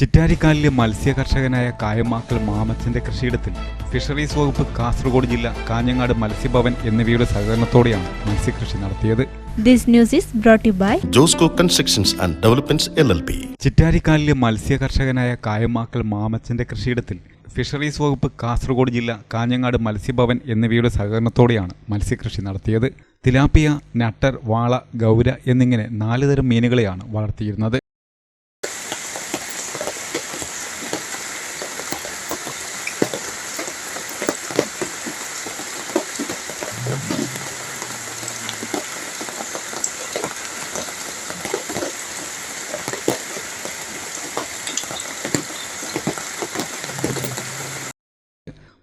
ചിറ്റാരിക്കാലിലെ മത്സ്യ കർഷകനായ കായമാക്കൽ മാമച്ചന്റെ കൃഷിയിടത്തിൽ ഫിഷറീസ് വകുപ്പ് കാസർഗോഡ് ജില്ല കാഞ്ഞങ്ങാട് മത്സ്യഭവൻ എന്നിവയുടെ സഹകരണത്തോടെയാണ് മത്സ്യകൃഷി നടത്തിയത്. This news is brought to by Josco constructions and developments L L P ചിറ്റാരിക്കാലിലെ മത്സ്യ കർഷകനായ കായമാക്കൽ മാമച്ചന്റെ കൃഷിയിടത്തിൽ ഫിഷറീസ് വകുപ്പ് കാസർഗോഡ് ജില്ല കാഞ്ഞങ്ങാട് മത്സ്യഭവൻ എന്നിവയുടെ സഹകരണത്തോടെയാണ് മത്സ്യകൃഷി നടത്തിയത്. തിലാപ്പിയ നട്ടർ വാള ഗൗര എന്നിങ്ങനെ നാല് തരം മീനുകളെയാണ് വളർത്തിയിരുന്നത്.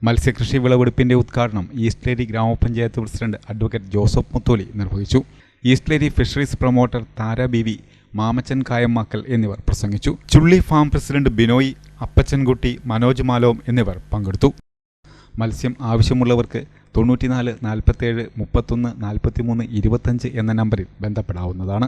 മത്സ്യകൃഷി വിളവെടുപ്പിന്റെ ഉദ്ഘാടനം ഈസ്റ്റ്ലേരി ഗ്രാമപഞ്ചായത്ത് പ്രസിഡന്റ് അഡ്വക്കേറ്റ് ജോസഫ് മുത്തോലി നിർവഹിച്ചു. Eastleri fisheries promoter Thara B V Mamachan Kayammakkal എന്നിവർ പ്രസംഗിച്ചു. ചുള്ളി ഫാം പ്രസിഡന്റ് ബിനോയ് അപ്പച്ചൻകുട്ടി മനോജ് മാലോം എന്നിവർ പങ്കെടുത്തു. മത്സ്യം ആവശ്യമുള്ളവർക്ക് തൊണ്ണൂറ്റിനാല് നാൽപ്പത്തേഴ് മുപ്പത്തൊന്ന് നാൽപ്പത്തിമൂന്ന് ഇരുപത്തഞ്ച് എന്ന നമ്പറിൽ ബന്ധപ്പെടാവുന്നതാണ്.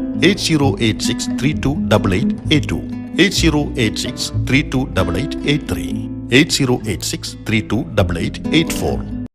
8086 328882, 8086 8086